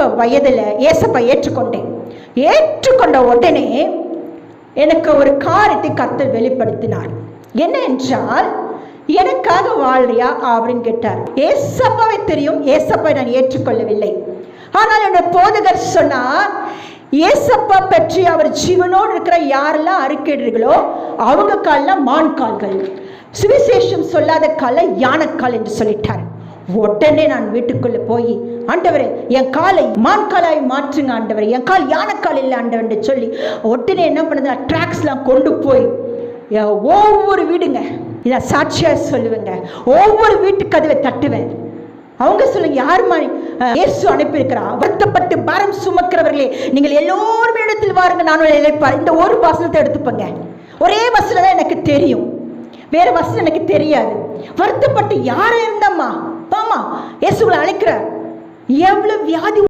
வாலிப வயதில் ஏசப்பா ஏற்றுக்கொண்டேன். ஏற்றுக்கொண்ட உடனே எனக்கு ஒரு காரியத்தை கர்த்தர் வெளிப்படுத்தினார். என்ன என்றால் எனக்காக வாழ்றியா? அப்படின்னு கேட்டார். ஏசப்பாவை தெரியும் ஏசப்பா நான் ஏற்றுக்கொள்ளவில்லை. ஆனால் என்னோட போதகர் சொன்னார் ஏசப்பா பற்றி அவர் ஜீவனோடு இருக்கிற யாரெல்லாம் அறிக்கையிடுறீர்களோ அவங்க காலில் மான் கால்கள். சுவிசேஷம் சொல்லாத கால யானைக்கால் என்று சொல்லிட்டார். உடனே நான் வீட்டுக்குள்ள போய் ஆண்டவரே என் காலை மான்காலாய் மாற்றுங்க ஆண்டவர். என் கால் யானைக்கால் இல்லை ஆண்டவர் சொல்லி உடனே என்ன பண்ணுது? ட்ராக்ஸ்லாம் கொண்டு போய் ஒவ்வொரு வீடுங்க. இதை சாட்சியாக சொல்லுவேங்க. ஒவ்வொரு வீட்டு கதவை தட்டுவேன். அவங்க சொல்லுங்க யாருமா இயேசு அனுப்பியிருக்கிறா வருத்தப்பட்டு பாரம் சுமக்கிறவர்களே நீங்கள் எல்லோரும் இடத்தில் வாருங்க நானும் இழைப்பார். இந்த ஒரு வசனத்தை எடுத்துப்பங்க. ஒரே வசனம் தான் எனக்கு தெரியும். வேற வசனம் எனக்கு தெரியாது. வருத்தப்பட்டு யாரும் இருந்தம்மா? இயேசுகளை அழைக்கிற எவ்வளவு வியாதி